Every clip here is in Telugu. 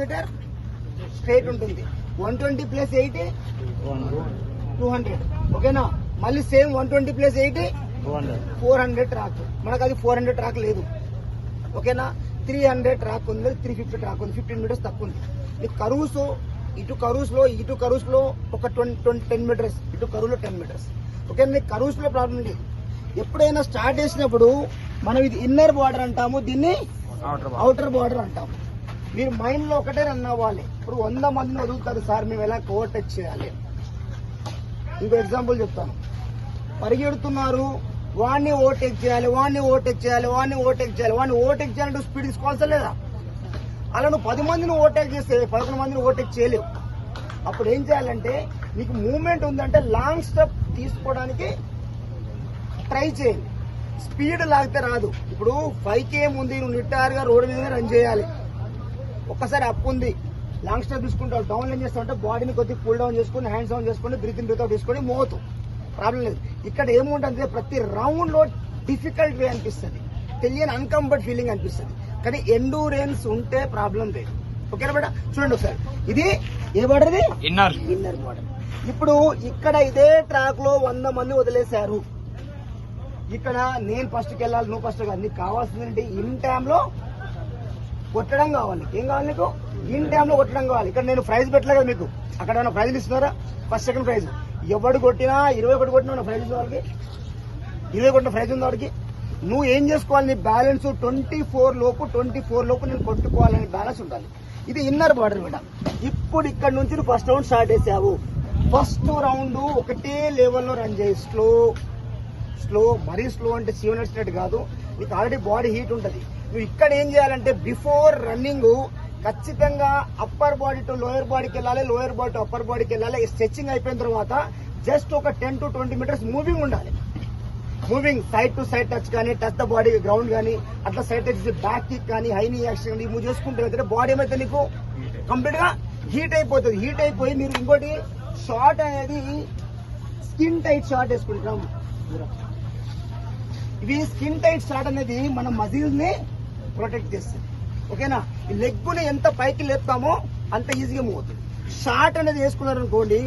మీటర్ స్ట్రైట్ ఉంటుంది. One twenty plus eighty two hundred. ఓకేనా? మళ్ళీ same one twenty plus eighty four hundred track. మనకు అది ఫోర్ హండ్రెడ్ ట్రాక్ లేదు. ఓకేనా? త్రీ హండ్రెడ్ ట్రాక్ ఉంది త్రీ ఫిఫ్టీ ట్రాక్ ఉంది ఫిఫ్టీన్ మీటర్స్ తక్కువ ఉంది. నీకు కరూస్ ఇటు కరూస్లో ఇటు కరూస్లో ఒక ట్వంటీ ట్వంటీ టెన్ మీటర్స్ ఇటు కరువులో టెన్ మీటర్స్. ఓకే కరూస్లో ప్రాబ్లం లేదు. ఎప్పుడైనా స్టార్ట్ చేసినప్పుడు మనం ఇది ఇన్నర్ బార్డర్ అంటాము దీన్ని అవుటర్ బార్డర్ అంటాము. మీరు మైండ్లో ఒకటే రన్ అవ్వాలి. ఇప్పుడు వంద మందిని వదులుతారు సార్ మేము ఎలా కోవర్టెక్ చేయాలి? ఇంకో ఎగ్జాంపుల్ చెప్తాను. పరిగెడుతున్నారు వాడిని ఓవర్టేక్ చేయాలి వాడిని ఓవర్టేక్ చేయాలి వాడిని ఓవర్టేక్ చేయాలి వాడిని ఓవర్టేక్ చేయాలంటే స్పీడ్ తీసుకోవాల్సిన లేదా? అలా నువ్వు పది మందిని ఓవర్టేక్ చేస్తే పదకొండు మందిని ఓవర్టేక్ చేయలేవు. అప్పుడు ఏం చేయాలంటే నీకు మూమెంట్ ఉందంటే లాంగ్ స్టెప్ తీసుకోవడానికి ట్రై చేయండి. స్పీడ్ లాగితే రాదు. ఇప్పుడు ఫైవ్ కేఎం ఉంది నువ్వు నిట్టారుగా రోడ్డు మీద రన్ చేయాలి. ఒక్కసారి అప్ ఉంది లాంగ్ స్టెప్ తీసుకుంటావు డౌన్ ఏం చేస్తావు అంటే బాడీని కొద్దిగా కూల్ డౌన్ చేసుకుని హ్యాండ్స్ డౌన్ చేసుకుని బ్రీత్ ఇన్ బ్రీత్ అవుట్ తీసుకొని మోతు. ప్రాబ్లం లేదు. ఇక్కడ ఏముంటుంది ప్రతి రౌండ్లో డిఫికల్ట్ వే అనిపిస్తుంది. తెలియని అన్కంఫర్ట్ ఫీలింగ్ అనిపిస్తుంది. కానీ ఎండూరెన్స్ ఉంటే ప్రాబ్లం లేదు. ఓకేనా బేట? చూడండి ఒకసారి. ఇది ఏ బార్డర్ ఇది? ఇన్నర్ ఇన్నర్ బార్డర్ ఇప్పుడు ఇక్కడ ఇదే ట్రాక్లో వంద మంది వదిలేశారు. ఇక్కడ నేను ఫస్ట్కి వెళ్ళాలి నువ్వు ఫస్ట్ నీకు కావాల్సింది ఏంటి? ఇన్ టైమ్లో కొట్టడం కావాలి. ఏం కావాలి నీకు? ఇన్ టైమ్లో కొట్టడం కావాలి. ఇక్కడ నేను ప్రైజ్ పెట్టలే కదా మీకు. అక్కడ ఏమైనా ప్రైజ్ ఇస్తున్నారా? ఫస్ట్ సెకండ్ ప్రైజ్ ఎవడు కొట్టినా ఇరవై ఒకటి కొట్టినా ప్రైజ్ ఉంది వాళ్ళకి ఇరవై కొట్టిన ప్రైజ్ ఉంది వాడికి? నువ్వు ఏం చేసుకోవాలి? నీ బ్యాలెన్స్ ట్వంటీ ఫోర్ లోపు ట్వంటీ ఫోర్ లోపు నేను కొట్టుకోవాలని బ్యాలెన్స్ ఉండాలి. ఇది ఇన్నర్ బార్డర్ మేడం ఇప్పుడు ఇక్కడ నుంచి నువ్వు ఫస్ట్ రౌండ్ స్టార్ట్ చేసావు. ఫస్ట్ రౌండ్ ఒకటే లెవెల్లో రన్ చేయి. స్లో స్లో మరీ స్లో అంటే సీవన్ వచ్చినట్టు కాదు. నీకు ఆల్రెడీ బాడీ హీట్ ఉంటుంది. నువ్వు ఇక్కడ ఏం చేయాలంటే బిఫోర్ రన్నింగ్ ఖచ్చితంగా అప్పర్ బాడీ టు లోయర్ బాడీకి వెళ్ళాలి లోయర్ బాడీ టు అప్పర్ బాడీకి వెళ్ళాలి. స్ట్రెచ్చింగ్ అయిపోయిన తర్వాత జస్ట్ ఒక ten to twenty meters moving ఉండాలి. Moving side to side touch కానీ టచ్ ద బాడీ గ్రౌండ్ కానీ అట్లా సైడ్ టచ్ బ్యాక్ కిక్ కానీ హై నీ యాక్షన్ కానీ మూవ్ చేసుకుంటే వెళ్తే బాడీ ఏమైతే నీకు కంప్లీట్గా హీట్ అయిపోతుంది. హీట్ అయిపోయి మీరు ఇంకోటి షార్ట్ అనేది స్కిన్ టైట్ షార్ట్ వేసుకుంటాం ఇవి స్కిన్ టైట్ షార్ట్ అనేది మన మజిల్స్ని ప్రొటెక్ట్ చేస్తుంది. ఓకేనా? ఈ లెగ్గుని ఎంత పైకి లేపుతామో అంత ఈజీగా మూవ్ అవుతుంది. షార్ట్ అనేది వేసుకున్నారు అనుకోండి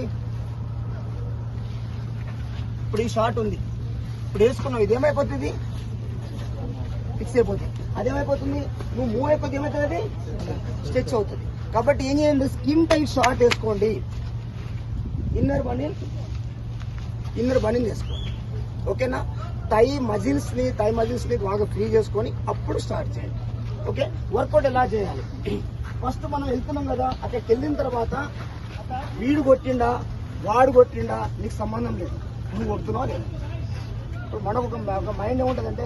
ఇప్పుడు ఈ షార్ట్ ఉంది. ఇప్పుడు వేసుకున్నావు ఇది ఏమైపోతుంది ఫిక్స్ అయిపోతుంది. అదేమైపోతుంది? నువ్వు మూవ్ అయిపోతే ఏమవుతుంది అది స్ట్రెచ్ అవుతుంది. కాబట్టి ఏం చేయండి? స్కిన్ టైప్ షార్ట్ వేసుకోండి. ఇన్నర్ బనీన్ ఇన్నర్ బనీన్ వేసుకోండి. ఓకేనా? టై మజిల్స్ని టై మజిల్స్ని బాగా ఫ్రీ చేసుకొని అప్పుడు స్టార్ట్ చేయండి. ఓకే వర్కౌట్ ఎలా చేయాలి? ఫస్ట్ మనం వెళ్తున్నాం కదా అక్కడికి వెళ్ళిన తర్వాత వీడు కొట్టిండా వాడు కొట్టిండా నీకు సంబంధం లేదు. నువ్వు కొడుతున్నావు లేదు? ఇప్పుడు మనకు ఒక మైండ్ ఏముంటుందంటే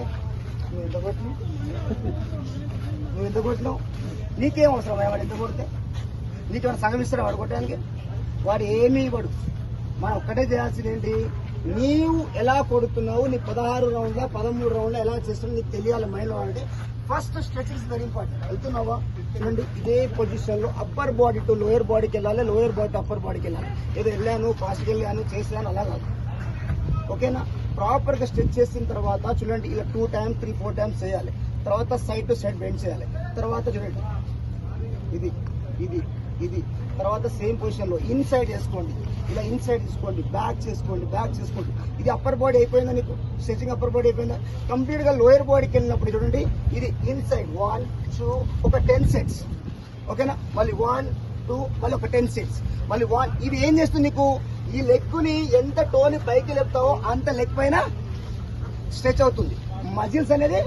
నువ్వు ఎంత కొట్టినావు? నువ్వు ఎంత కొట్టినావు? నీకేం అవసరం వాడు ఎంత కొడితే? నీకేమైనా సగం వాడు కొట్టడానికి? వాడు ఏమీ ఇవ్వడు మనం ఒక్కటే చేయాల్సింది ఏంటి? నీవు ఎలా కొడుతున్నావు? నీ పదహారు రౌండ్ల పదమూడు రౌండ్ల ఎలా చేస్తున్నావు? నీకు తెలియాలి మైండ్ అంటే first stretch is very important వెళ్తున్నావా? చూడండి ఇదే పొజిషన్లో అప్పర్ బాడీ టు లోయర్ బాడీకి వెళ్ళాలి. లోయర్ బాడీ టు అప్పర్ బాడీకి వెళ్ళాలి. ఏదో వెళ్ళాను ఫాస్ట్కి వెళ్ళాను చేశాను అలా కాదు. ఓకేనా? ప్రాపర్గా స్ట్రెచ్ చేసిన తర్వాత చూడండి ఇలా two times three four times చేయాలి. తర్వాత సైడ్ టు సైడ్ బెండ్ చేయాలి. తర్వాత చూడండి. ఇది ఇది. ఇది. తర్వాత సేమ్ పొజిషన్లో ఇన్సైడ్ చేసుకోండి ఇలా ఇన్సైడ్ తీసుకోండి బ్యాక్ చేసుకోండి. బ్యాక్ చేసుకోండి. ఇది అప్పర్ బాడీ అయిపోయిందా నీకు? స్ట్రెచింగ్ అప్పర్ బాడీ అయిపోయిందా? కంప్లీట్గా లోయర్ బాడీకి వెళ్ళినప్పుడు చూడండి ఇది ఇన్సైడ్ వన్ టూ ఒక టెన్ సెట్స్ ఓకేనా మళ్ళీ వన్ టూ మళ్ళీ ఒక టెన్ సెట్స్ మళ్ళీ వన్ ఇది ఏం చేస్తుంది నీకు? ఈ లెగ్ని ఎంత టోని పైకి లేపుతావో అంత లెగ్ పైన స్ట్రెచ్ అవుతుంది. మజిల్స్ అనేది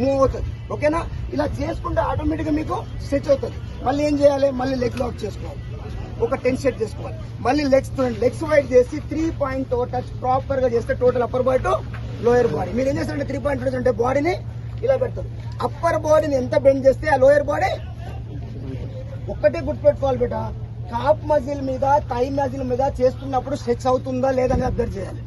మూవ్ అవుతుంది. ఓకేనా? ఇలా చేసుకుంటే ఆటోమేటిక్గా మీకు స్ట్రెచ్ అవుతుంది. మళ్ళీ ఏం చేయాలి? మళ్ళీ లెగ్ లాక్ చేసుకోవాలి. ఒక టెన్ సెట్ చేసుకోవాలి. మళ్ళీ లెగ్స్ లెగ్స్ వైడ్ చేసి త్రీ పాయింట్ టచ్ ప్రాపర్గా చేస్తే total upper body to lower body మీరు ఏం చేస్తారంటే త్రీ పాయింట్ టచ్ అంటే బాడీని ఇలా పెడతారు. అప్పర్ బాడీని ఎంత బెండ్ చేస్తే ఆ లోయర్ బాడీ ఒక్కటే గుర్తుపెట్టుకోవాలి బేట కాప్ మజిల్ మీద థై మజిల్ మీద చేస్తున్నప్పుడు స్ట్రెచ్ అవుతుందా లేదని అబ్జర్వ్ చేయాలి.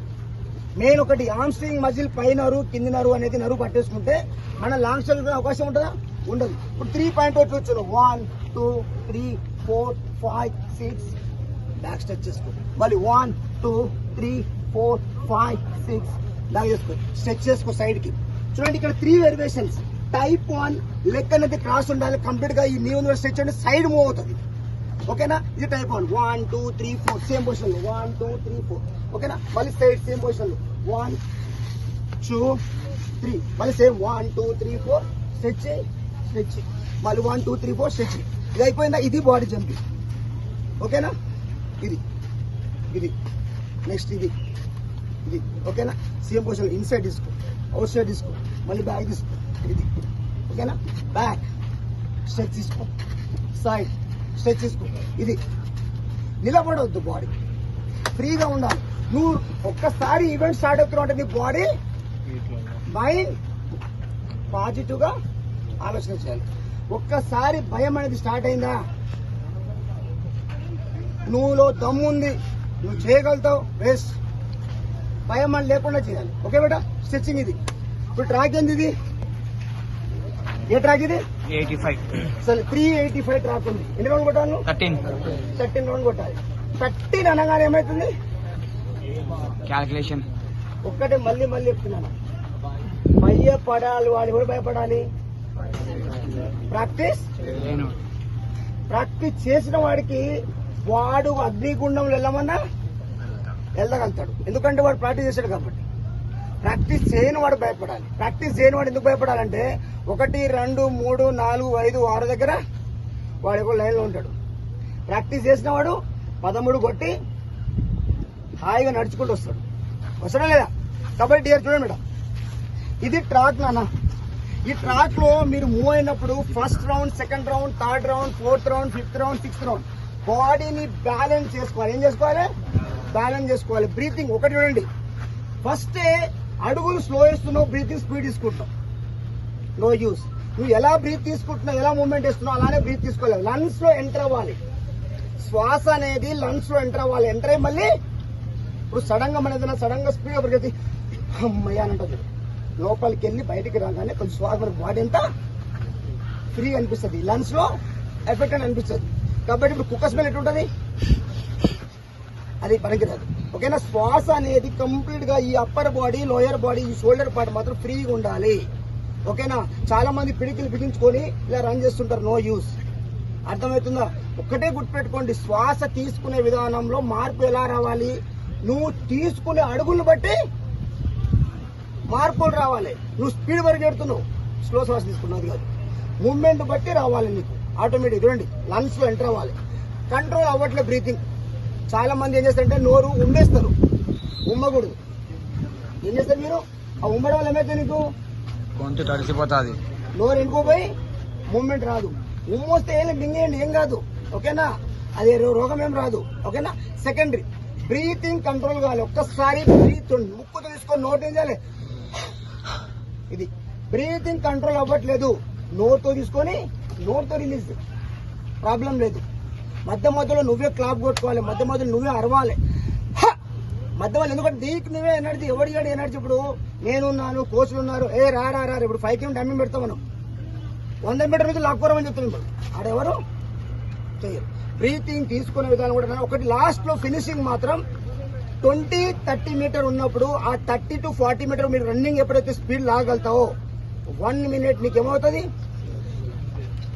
మెయిన్ ఒకటి ఆర్మ్ స్ట్రింగ్ మజిల్ పై నరు కింది నరు అనేది నరువు పట్టేసుకుంటే మన లాంగ్ స్ట్రైక్ అవకాశం ఉంటుందా? ఉండదు. ఇప్పుడు త్రీ పాయింట్ ఒకటి వచ్చాను one two three four five six back stretch చేసుకో. మళ్ళీ one two three four five six దాకా చేసుకో. స్ట్రెచ్ చేసుకో సైడ్కి చూడండి ఇక్కడ three variations type one leg అనేది క్రాస్ ఉండాలి. కంప్లీట్గా ఈ నీ ఉన్న స్ట్రెచ్ అంటే సైడ్ మూవ్ అవుతుంది. ఓకేనా ఇది type one one two three four same పొజిషన్లో వన్ టూ త్రీ ఫోర్ ఓకేనా మళ్ళీ సైడ్ సేమ్ పొజిషన్లో వన్ టూ త్రీ మళ్ళీ same one two three four stretch stretch మళ్ళీ one two three four stretch ఇది అయిపోయిందా? ఇది బాడీ జంపింగ్ ఓకేనా? ఇది. ఇది. నెక్స్ట్ ఇది. ఇది. ఓకేనా? సేమ్ పొజిషన్ ఇన్సైడ్ తీసుకో అవుట్ సైడ్ తీసుకో మళ్ళీ బ్యాక్ తీసుకో ఇది. ఓకేనా? బ్యాక్ స్ట్రెచ్ తీసుకో సైడ్ స్ట్రెచ్ తీసుకో ఇది. నిలబడవద్దు బాడీ ఫ్రీగా ఉండాలి. నువ్వు ఒక్కసారి ఈవెంట్ స్టార్ట్ అవుతున్నావు అంటే నీ బాడీ మైండ్ పాజిటివ్గా ఆలోచన చేయాలి. ఒక్కసారి భయం అనేది స్టార్ట్ అయిందా? నువ్వులో దమ్ము ఉంది. నువ్వు చేయగలుగుతావు. వేస్ట్ భయం అని లేకుండా చేయాలి. ఓకే బేటా? స్టిచ్చింగ్ ఇది. ఇప్పుడు ట్రాక్ ఏంది ఇది? ఏ ట్రాక్ ఇది? ఎయిటీ ఫైవ్ అసలు త్రీ ఎయిటీ ఫైవ్ ట్రాక్ ఉంది. ఎన్ని రౌండ్ కొట్టాలి థర్టీన్ థర్టీన్ రౌండ్ కొట్టాలి. థర్టీన్ అనగానే ఏమవుతుంది? క్యాల్కులేషన్ ఒక్కటే మళ్ళీ మళ్ళీ చెప్తున్నాను. భయపడాలి వాడు ఎవరు భయపడాలి? ప్రాక్టీస్? ప్రాక్టీస్ చేసిన వాడికి వాడు అగ్నిగుండంలో వెళ్ళమన్నా వెళ్ళగలుగుతాడు. ఎందుకంటే వాడు ప్రాక్టీస్ చేశాడు కాబట్టి. ప్రాక్టీస్ చేయని వాడు భయపడాలి. ప్రాక్టీస్ చేయని వాడు ఎందుకు భయపడాలంటే ఒకటి రెండు మూడు నాలుగు ఐదు ఆరు దగ్గర వాడు ఒక లైన్లో ఉంటాడు. ప్రాక్టీస్ చేసిన వాడు పదమూడు కొట్టి హాయిగా నడుచుకుంటూ వస్తాడు. వస్తాడా లేదా? కాబట్టి డియర్ చూడండి మేడం. ఇది ట్రాక్ నాన్న. ఈ ట్రాక్లో మీరు మూవ్ అయినప్పుడు first round second round third round fourth round fifth round sixth round బాడీని బ్యాలెన్స్ చేసుకోవాలి. ఏం చేసుకోవాలి? బ్యాలెన్స్ చేసుకోవాలి. బ్రీతింగ్ ఒకటి చూడండి. ఫస్ట్ అడుగులు స్లో వేస్తున్నావు బ్రీతింగ్ స్పీడ్ తీసుకుంటున్నావు. నో యూస్ నువ్వు ఎలా బ్రీత్ తీసుకుంటున్నావు ఎలా మూవ్మెంట్ చేస్తున్నావు అలానే బ్రీత్ తీసుకోవాలి. లంగ్స్లో ఎంటర్ అవ్వాలి. శ్వాస అనేది లంగ్స్లో ఎంటర్ అవ్వాలి. ఎంటర్ అయ్యి మళ్ళీ ఇప్పుడు సడన్గా మన ఏదైనా సడన్గా స్పీడ్ పరిగెత్తి అమ్మయ్య అని ఉంటుంది లోపలికి వెళ్ళి బయటికి రాగానే కొంచెం శ్వాస మన బాడీ అంతా ఫ్రీ అనిపిస్తుంది. లంగ్స్లో ఎఫెక్ట్ అని అనిపిస్తుంది. కాబట్టి ఇప్పుడు కుక్క స్మెల్ ఎట్లుంటది? అది పనికిరాదు. ఓకేనా? శ్వాస అనేది కంప్లీట్గా ఈ అప్పర్ బాడీ లోయర్ బాడీ ఈ షోల్డర్ పార్ట్ మాత్రం ఫ్రీగా ఉండాలి. ఓకేనా? చాలా మంది పిడికిలు బిగించుకొని ఇలా రన్ చేస్తుంటారు. నో యూస్ అర్థమవుతుందా? ఒక్కటే గుర్తుపెట్టుకోండి. శ్వాస తీసుకునే విధానంలో మార్పు ఎలా రావాలి? నువ్వు తీసుకునే అడుగులు బట్టి మార్పులు రావాలి. నువ్వు స్పీడ్ పరిగెడుతున్నావు స్లో శ్వాస తీసుకున్నది కాదు. మూమెంట్ బట్టి రావాలి నీకు. ఆటోమేటిక్ చూడండి. లంగ్స్లో ఎంటర్ అవ్వాలి. కంట్రోల్ అవ్వట్లే బ్రీతింగ్ చాలా మంది ఏం చేస్తారంటే నోరు ఉమ్మేస్తారు. ఉమ్మకూడదు. ఏం చేస్తారు మీరు? ఆ ఉమ్మడం వల్ల ఏమైతే నీకు? గొంతు తడిసిపోతుంది. నోరు ఎండుకోపోయి మూమెంట్ రాదు. ఉమ్మొస్తే ఏం లేదు, మింగేయండి. ఏం కాదు. ఓకేనా? అది రోగం ఏం రాదు. ఓకేనా? సెకండరీ బ్రీతింగ్ కంట్రోల్ కావాలి. ఒక్కసారి బ్రీత్ ముక్కుతో తీసుకొని నోట్ ఏం చేయాలి ఇది బ్రీతింగ్ కంట్రోల్ అవ్వట్లేదు. నోట్తో తీసుకొని నోట్తో రిలీజ్ ప్రాబ్లం లేదు. మధ్య మధ్యలో నువ్వే క్లాప్ కొట్టుకోవాలి. మధ్య మధ్యలో నువ్వే అరవాలి. మధ్య మధ్యలో ఎందుకంటే నీకు నువ్వే ఎనర్జీ ఎవడి గాడి ఎనర్జీ ఇప్పుడు? నేనున్నాను కోచ్లు ఉన్నారు. ఏ రా రా రా ఇప్పుడు ఫైవ్ కిలోమీటర్ టైమింగ్ పెడతాం మనం. వంద మీటర్ నుంచి లాక్కోరమని చెప్తున్నాం ఇప్పుడు. ఆడెవరు? చేయరు బ్రీతింగ్ తీసుకునే విధానం కూడా ఒకటి లాస్ట్లో ఫినిషింగ్ మాత్రం ట్వంటీ థర్టీ మీటర్ ఉన్నప్పుడు ఆ థర్టీ టు ఫార్టీ మీటర్ మీరు రన్నింగ్ ఎప్పుడైతే స్పీడ్ లాగలుగుతావో వన్ మినిట్ నీకు ఏమవుతుంది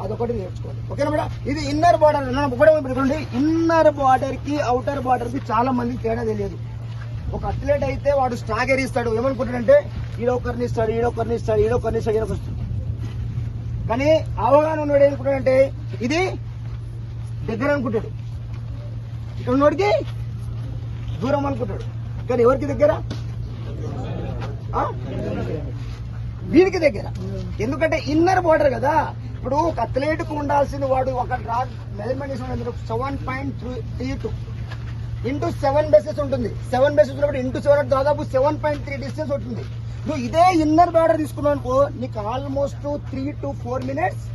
అదొకటి నేర్చుకోవాలి ఓకేనా మేడం? ఇది ఇన్నర్ బార్డర్ ఒకటే పెట్టుకోండి ఇన్నర్ బార్డర్కి అవుటర్ బార్డర్కి చాలా మంది తేడా తెలియదు. ఒక అథ్లెట్ అయితే వాడు స్ట్రాగర్ ఇస్తాడు. ఏమనుకుంటాడంటే ఈడొకరిని ఇస్తాడు ఈడొకరిని ఇస్తాడు ఈడొకరిని ఇస్తాడు ఈడొకరిని కానీ అవగాహన ఉన్నవాడు ఏమనుకుంటాడంటే ఇది దగ్గర అనుకుంటాడు. ఇక్కడ ఉన్నవాడికి దూరం అనుకుంటాడు. కానీ ఎవరికి దగ్గర? వీడికి దగ్గర. ఎందుకంటే ఇన్నర్ బార్డర్ కదా. ఇప్పుడు ఒక అథ్లెట్కు ఉండాల్సింది వాడు ఒక measurement seven point three two into seven bases ఉంటుంది. సెవెన్ బేసెస్ ఉన్నప్పుడు ఇంటూ సెవెన్ దాదాపు సెవెన్ పాయింట్ త్రీ డిస్టెన్స్ ఉంటుంది. నువ్వు ఇదే ఇన్నర్ బార్డర్ తీసుకున్నావు అనుకో నీకు almost three to four minutes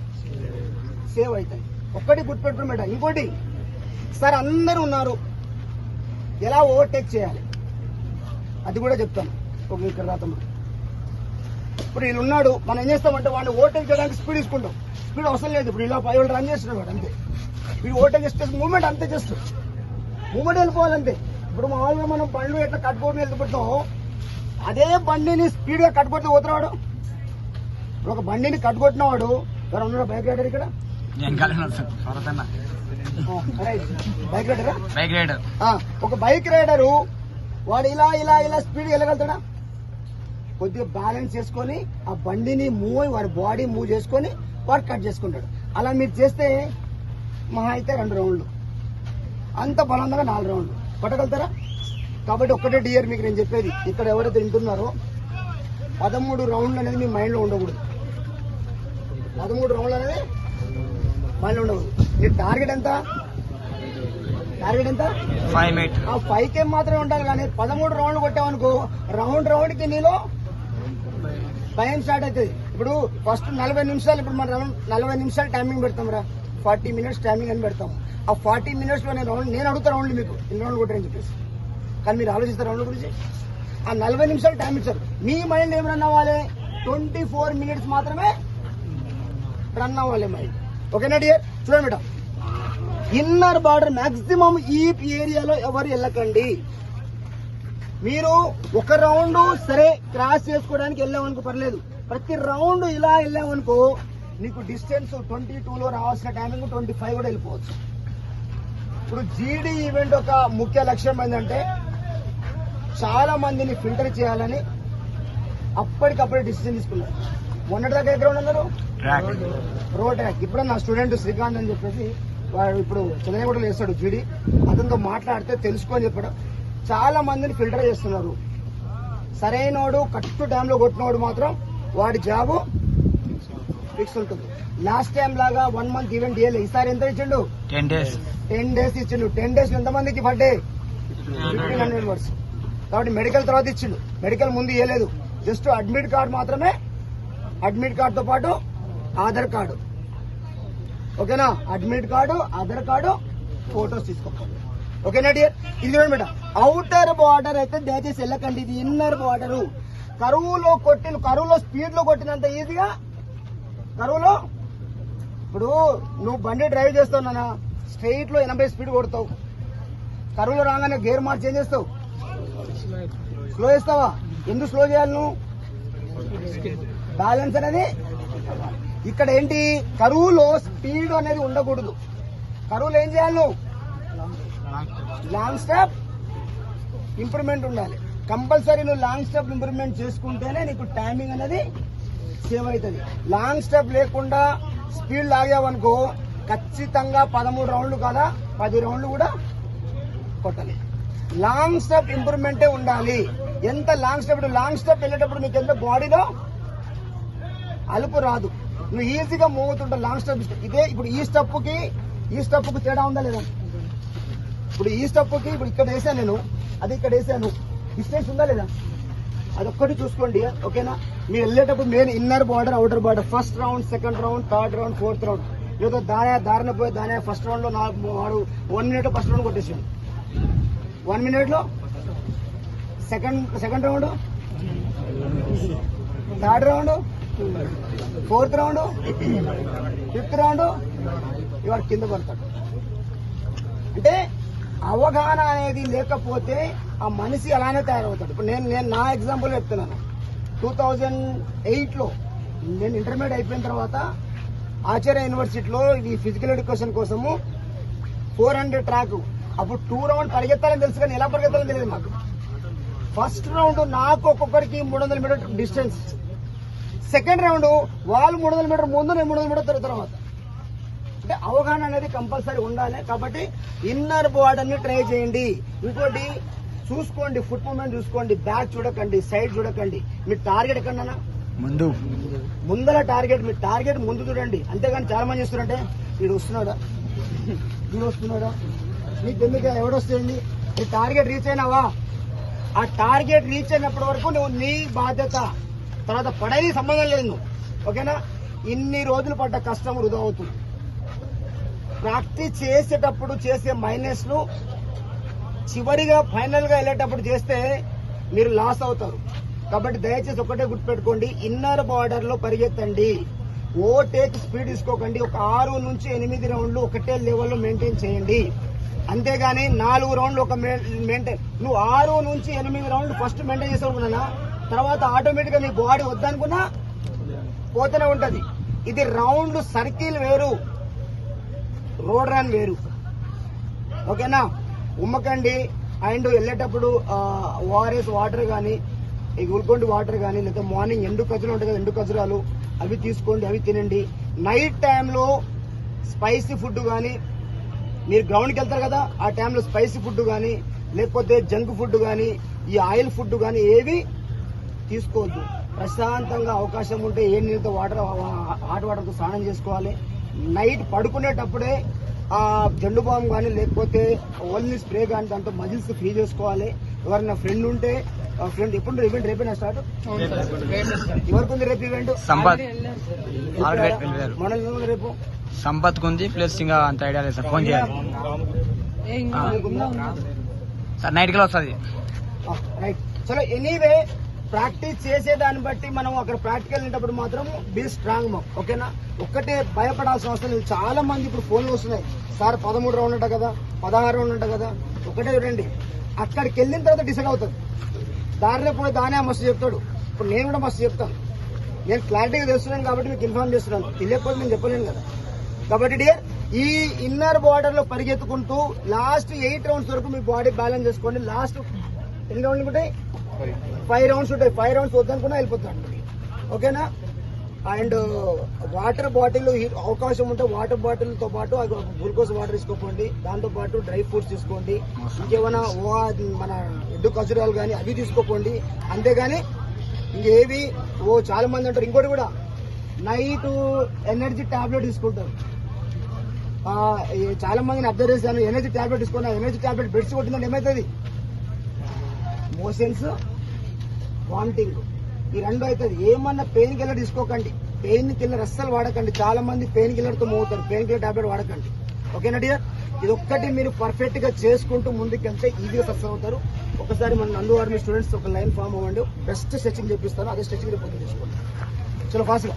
save అవుతాయి. ఒక్కటి గుర్తుపెట్టుకుని మేడం. ఇంకోటి సార్ అందరూ ఉన్నారు. ఎలా ఓవర్టేక్ చేయాలి? అది కూడా చెప్తాను. ఒక ఇక్కడ రాతమ్మ. ఇప్పుడు వీళ్ళు ఉన్నాడు. మనం ఏం చేస్తామంటే వాడిని ఓవర్టేక్ చేయడానికి స్పీడ్ తీసుకుంటాం. స్పీడ్ అవసరం లేదు. ఇప్పుడు ఇలా ఫైవ్ రన్ చేస్తున్నాడు వాడు అంతే. వీడు ఓవర్టేక్ చేస్తే మూమెంట్ అంతే జస్ట్ మూమెంట్ వెళ్ళిపోవాలంతే. ఇప్పుడు మామూలుగా మనం బండ్లు ఎట్లా కట్టుకోవడం వెళ్ళిపోతాం అదే బండిని స్పీడ్గా కట్టుకొట్టి పోతున్నాడు ఒక బండిని కట్టుకొట్టినవాడు ఎవరు ఉన్నాడు బైక్ రైడర్ ఇక్కడ? బైక్ రైడరా? ఒక బైక్ రైడరు వాడు ఇలా ఇలా ఇలా స్పీడ్ వెళ్ళగలుగుతాడా? కొద్దిగా బ్యాలెన్స్ చేసుకొని ఆ బండిని మూవ్ అయి వాడి బాడీ మూవ్ చేసుకొని వాడు కట్ చేసుకుంటాడు. అలా మీరు చేస్తే మహా అయితే రెండు రౌండ్లు అంత బలంగా నాలుగు రౌండ్లు కొట్టగలుగుతారా? కాబట్టి ఒక్కటే డియర్ మీకు నేను చెప్పేది. ఇక్కడ ఎవరైతే వింటున్నారో పదమూడు రౌండ్లు అనేది మీ మైండ్లో ఉండకూడదు. పదమూడు రౌండ్లు అనేది మైండ్లో ఉండకూడదు మీ టార్గెట్ ఎంత? టార్గెట్ ఎంత? ఫైవ్ మినిట్ ఆ ఫైవ్ కే మాత్రమే ఉండాలి కానీ పదమూడు రౌండ్లు కొట్టామనుకో రౌండ్ రౌండ్కి నీలో భయం స్టార్ట్ అవుతుంది. ఇప్పుడు ఫస్ట్ నలభై నిమిషాలు ఇప్పుడు మన రౌండ్ నలభై నిమిషాలు టైమింగ్ పెడతాం రా. ఫార్టీ మినిట్స్ టైమింగ్ అని పెడతాం. ఆ ఫార్టీ మినిట్స్లో నేను రౌండ్ నేను అడుగుతా రౌండ్ మీకు. ఎన్ని రౌండ్ కొట్టారని చెప్పేసి. కానీ మీరు ఆలోచిస్తారు రౌండ్ గురించి. ఆ నలభై నిమిషాలు టైం ఇచ్చారు. మీ మైండ్ ఏం రన్ అవ్వాలి? ట్వంటీ ఫోర్ మినిట్స్ మాత్రమే రన్ అవ్వాలి మైండ్ ఓకేనా డియర్ చూడండి మేడం. ఇన్నర్ బార్డర్ మాక్సిమం ఈ ఏరియాలో ఎవరు వెళ్ళకండి. మీరు ఒక రౌండ్ సరే క్రాస్ చేసుకోవడానికి వెళ్ళామనుకో పర్లేదు. ప్రతి రౌండ్ ఇలా వెళ్ళామనుకో నీకు డిస్టెన్స్ ట్వంటీ టూలో రావాల్సిన టైమింగ్ ట్వంటీ ఫైవ్ కూడా వెళ్ళిపోవచ్చు. ఇప్పుడు జీడీ ఈవెంట్ ఒక ముఖ్య లక్ష్యం ఏంటంటే చాలా మందిని ఫిల్టర్ చేయాలని అప్పటికప్పుడు డిసిజన్ తీసుకున్నారు. మొన్నటి దాకా ఎక్కడ ఉన్నారు? రోడ్ ట్రాక్ ఇప్పుడు నా స్టూడెంట్ శ్రీకాంత్ అని చెప్పేసి వాడు ఇప్పుడు చెన్నైగూడలో వేస్తాడు జీడి అతనితో మాట్లాడితే తెలుసుకొని చెప్పాడు. చాలా మందిని ఫిల్టర్ చేస్తున్నారు. సరైనోడు కట్టు డ్యామ్లో కొట్టినోడు మాత్రం వాడి జాబు ఫిక్స్ ఉంటుంది. లాస్ట్ టైం లాగా వన్ మంత్ ఈవెంట్ ఇవ్వలేదు ఈసారి ఎంత ఇచ్చిండు? టెన్ డేస్ టెన్ డేస్ ఇచ్చిండు. టెన్ డేస్ ఎంత మందికి పడ్డే ఫిఫ్టీన్ హండ్రెడ్ వర్డ్స్ కాబట్టి మెడికల్ తర్వాత ఇచ్చిండు. మెడికల్ ముందు ఇవ్వలేదు జస్ట్ అడ్మిట్ కార్డ్ మాత్రమే. అడ్మిట్ కార్డ్తో పాటు ఆధార్ కార్డు. ఓకేనా? Admit card Aadhaar card photos తీసుకోవాలి ఓకేనా డియర్ ఇది చూడండి మేడం. అవుటర్ బార్డర్ అయితే దయచేసి వెళ్ళకండి. ఇది ఇన్నర్ బార్డర్ కరువులో కొట్టిన కరువులో స్పీడ్లో కొట్టినంత ఈజీగా కరువులో ఇప్పుడు నువ్వు బండి డ్రైవ్ చేస్తావు స్ట్రైట్లో ఎనభై స్పీడ్ కొడతావు. కరువులో రాగానే గేర్ మార్చి ఏం చేస్తావు? స్లో చేస్తావా? ఎందుకు స్లో చేయాలి నువ్వు? బ్యాలెన్స్ అనేది ఇక్కడ ఏంటి? కరువులో స్పీడ్ అనేది ఉండకూడదు. కరువులు ఏం చేయాలి? నువ్వు లాంగ్ స్టెప్ ఇంప్రూవ్మెంట్ ఉండాలి. కంపల్సరీ నువ్వు లాంగ్ స్టెప్ ఇంప్రూవ్మెంట్ చేసుకుంటేనే నీకు టైమింగ్ అనేది సేవ్ అవుతుంది. లాంగ్ స్టెప్ లేకుండా స్పీడ్ లాగావనుకో ఖచ్చితంగా పదమూడు రౌండ్లు కదా? పది రౌండ్లు కూడా కొట్టాలి. లాంగ్ స్టెప్ ఇంప్రూవ్మెంటే ఉండాలి. ఎంత లాంగ్ స్టెప్ లాంగ్ స్టెప్ వెళ్ళేటప్పుడు నీకు ఎంత బాడీలో అలుపు రాదు. నువ్వు ఈజీగా మూవ్ అవుతుంటావు లాంగ్ స్టెప్ ఇదే ఇప్పుడు ఈ స్టెప్కి ఈ స్టెప్కి తేడా ఉందా లేదా? ఇప్పుడు ఈ స్టెప్కి ఇప్పుడు ఇక్కడ వేసాను నేను. అది ఇక్కడ వేసాను. డిస్టెన్స్ ఉందా లేదా? అదొక్కటి చూసుకోండి. ఓకేనా? మీరు వెళ్ళేటప్పుడు main inner border outer border. First round second round third round fourth round. లేదా దానే దారిన పోయి దానే ఫస్ట్ రౌండ్లో నాలుగు నాకు వాడు వన్ మినిట్ ఫస్ట్ రౌండ్ కొట్టేసాడు. వన్ మినిట్లో? Second second round? Third round? Fourth round fifth round ఇవాడు కింద పడతాడు. అంటే అవగాహన అనేది లేకపోతే ఆ మనిషి అలానే తయారవుతాడు. ఇప్పుడు నేను నేను నా ఎగ్జాంపుల్ చెప్తున్నాను. టూ థౌజండ్ ఎయిట్లో నేను ఇంటర్మీడియట్ అయిపోయిన తర్వాత ఆచార్య యూనివర్సిటీలో ఈ ఫిజికల్ ఎడ్యుకేషన్ కోసము ఫోర్ హండ్రెడ్ ట్రాక్ అప్పుడు టూ రౌండ్ పరిగెత్తాలని తెలుసు కానీ ఎలా పరిగెత్తాలని తెలియదు మాకు. ఫస్ట్ రౌండ్ నాకు ఒక్కొక్కరికి మూడు వందల మీటర్ డిస్టెన్స్ సెకండ్ రౌండ్ వాళ్ళు మూడు వందల మీటర్ ముందు నేను మూడు వందల మీటర్ తర్వాత. అంటే అవగాహన అనేది కంపల్సరీ ఉండాలి. కాబట్టి ఇన్నర్ బార్డర్ని ట్రై చేయండి. ఇంకోటి చూసుకోండి ఫుట్ మూమెంట్ చూసుకోండి బ్యాక్ చూడకండి సైడ్ చూడకండి. మీ టార్గెట్ ఎక్కడన్నా? ముందు. ముందర టార్గెట్ మీ టార్గెట్ ముందు చూడండి. అంతేగాని చాలా మంది చేస్తున్నారంటే వీడు వస్తున్నాడా? వీడు వస్తున్నాడా? నీకు ఎందుకు ఎవడొస్తుంది నీ టార్గెట్ రీచ్ అయినావా? ఆ టార్గెట్ రీచ్ అయినప్పటి వరకు నువ్వు నీ బాధ్యత. తర్వాత పడేది సంబంధం లేదు. ఓకేనా? ఇన్ని రోజులు పడ్డ కష్టం వృధా అవుతుంది. ప్రాక్టీస్ చేసేటప్పుడు చేసే మైనస్లు చివరిగా ఫైనల్గా వెళ్ళేటప్పుడు చేస్తే మీరు లాస్ అవుతారు. కాబట్టి దయచేసి ఒకటే గుర్తుపెట్టుకోండి ఇన్నర్ బార్డర్లో పరిగెత్తండి. ఓ టేక్ స్పీడ్ తీసుకోకండి. ఒక ఆరు నుంచి ఎనిమిది రౌండ్లు ఒకటే లెవెల్లో మెయింటైన్ చేయండి. అంతేగాని నాలుగు రౌండ్లు ఒక మెయింటైన్ నువ్వు ఆరు నుంచి ఎనిమిది రౌండ్లు ఫస్ట్ మెయింటైన్ చేసావు అనుకున్నా తర్వాత ఆటోమేటిక్గా నీ బాడీ వద్దనుకున్నా పోతూనే ఉంటది. ఇది రౌండ్ సర్కిల్ వేరు రోడ్ రన్ వేరు. ఓకేనా? ఉమ్మకండి. అండ్ వెళ్ళేటప్పుడు ఓఆర్ఎస్ వాటర్ కానీ ఈ గుల్కొండి వాటర్ కానీ లేదా మార్నింగ్ ఎండు కజులు ఉంటాయి కదా ఎండు కజురాలు అవి తీసుకోండి అవి తినండి. నైట్ టైంలో స్పైసీ ఫుడ్ కానీ మీరు గ్రౌండ్కి వెళ్తారు కదా ఆ టైంలో స్పైసీ ఫుడ్ కానీ లేకపోతే జంక్ ఫుడ్ కానీ ఈ ఆయిల్ ఫుడ్ కానీ ఏవి తీసుకోవద్దు. ప్రశాంతంగా అవకాశం ఉంటే ఏ నీళ్ళతో వాటర్ హాట్ వాటర్తో స్నానం చేసుకోవాలి. నైట్ పడుకునేటప్పుడే ఆ జండు బామ్ కానీ లేకపోతే ఓన్లీ స్ప్రే కానీ దాంతో మజిల్స్ ఫ్రీ చేసుకోవాలి. ఎవరైనా ఫ్రెండ్ ఉంటే ఫ్రెండ్ ఎప్పుడు ఈవెంట్ రేపేనా స్టార్ట్ ఎవరికి ఉంది రేపు ఈవెంట్ సంపత్ మనల్ని ఉంది రేపు? సంపత్ కుంది ప్లస్ ఇంకా అంత ఐడియా లేదు సార్. ఫోన్ చేయాలి. సార్ నైట్ కల్లా వస్తుంది. రైట్ చలో ఎనీవే ప్రాక్టీస్ చేసే దాన్ని బట్టి మనం అక్కడ ప్రాక్టికల్ వెళ్ళేటప్పుడు మాత్రం బీ స్ట్రాంగ్ మాకు ఓకేనా? ఒక్కటే భయపడాల్సిన అవసరం లేదు. చాలా మంది ఇప్పుడు ఫోన్లు వస్తున్నాయి. సార్ పదమూడు రౌండ్ అంట కదా పదహారు రౌండ్ అంట కదా ఒకటే చూడండి. అక్కడికి వెళ్ళిన తర్వాత డిసైడ్ అవుతుంది దారిలో పోయి దానే మస్తు చెప్తాడు. ఇప్పుడు నేను కూడా మస్తు చెప్తాను. నేను క్లారిటీగా తెలుస్తున్నాను కాబట్టి మీకు ఇన్ఫార్మ్ చేస్తున్నాను. తెలియకపోతే నేను చెప్పలేను కదా. కాబట్టి డియర్ ఈ ఇన్నర్ బార్డర్లో పరిగెత్తుకుంటూ లాస్ట్ ఎయిట్ రౌండ్స్ వరకు మీ బాడీ బ్యాలెన్స్ చేసుకోండి. లాస్ట్ ఎన్ని రౌండ్లు ఉంటాయి? ఫైవ్ రౌండ్స్ ఉంటాయి. ఫైవ్ రౌండ్స్ వద్దనుకున్నా వెళ్ళిపోతాను ఓకేనా? అండ్ వాటర్ బాటిల్ అవకాశం ఉంటే వాటర్ బాటిల్తో పాటు గ్లూకోజ్ వాటర్ తీసుకోకండి దాంతో పాటు డ్రై ఫ్రూట్స్ తీసుకోండి. ఇంకేమైనా ఓ మన ఎడ్డు ఖజురాలు కానీ అవి తీసుకోకండి అంతేగాని ఇంకేవి ఓ చాలా మంది అంటారు ఇంకోటి కూడా. నైట్ ఎనర్జీ టాబ్లెట్ తీసుకుంటారు. చాలా మందిని అబ్జర్వ్ చేశాను. ఎనర్జీ టాబ్లెట్ తీసుకున్నా ఎనర్జీ టాబ్లెట్ బెడ్స్ కొట్టిందంటే ఏమవుతుంది మోషన్స్. వామిటింగ్ ఈ రెండు అవుతుంది. ఏమన్నా పెయిన్ కిల్లర్ తీసుకోకండి. పెయిన్ కిల్లర్ అస్సలు వాడకండి. చాలా మంది పెయిన్ కిల్లర్తో మోగుతారు. పెయిన్ కిల్లర్ టాబ్లెట్ వాడకండి. ఓకేనా డియర్ ఇది ఒక్కటి మీరు పర్ఫెక్ట్గా చేసుకుంటూ ముందుకెళ్తే ఈజీగా సక్సెస్ అవుతారు. ఒకసారి మన నందు ఆర్మీ స్టూడెంట్స్ ఒక లైన్ ఫామ్ అవ్వండి. బెస్ట్ స్ట్రెచింగ్ చేపిస్తాను. అదే స్ట్రెచింగ్ రిపోర్ట్ తీసుకోండి. చలో ఫాస్ట్గా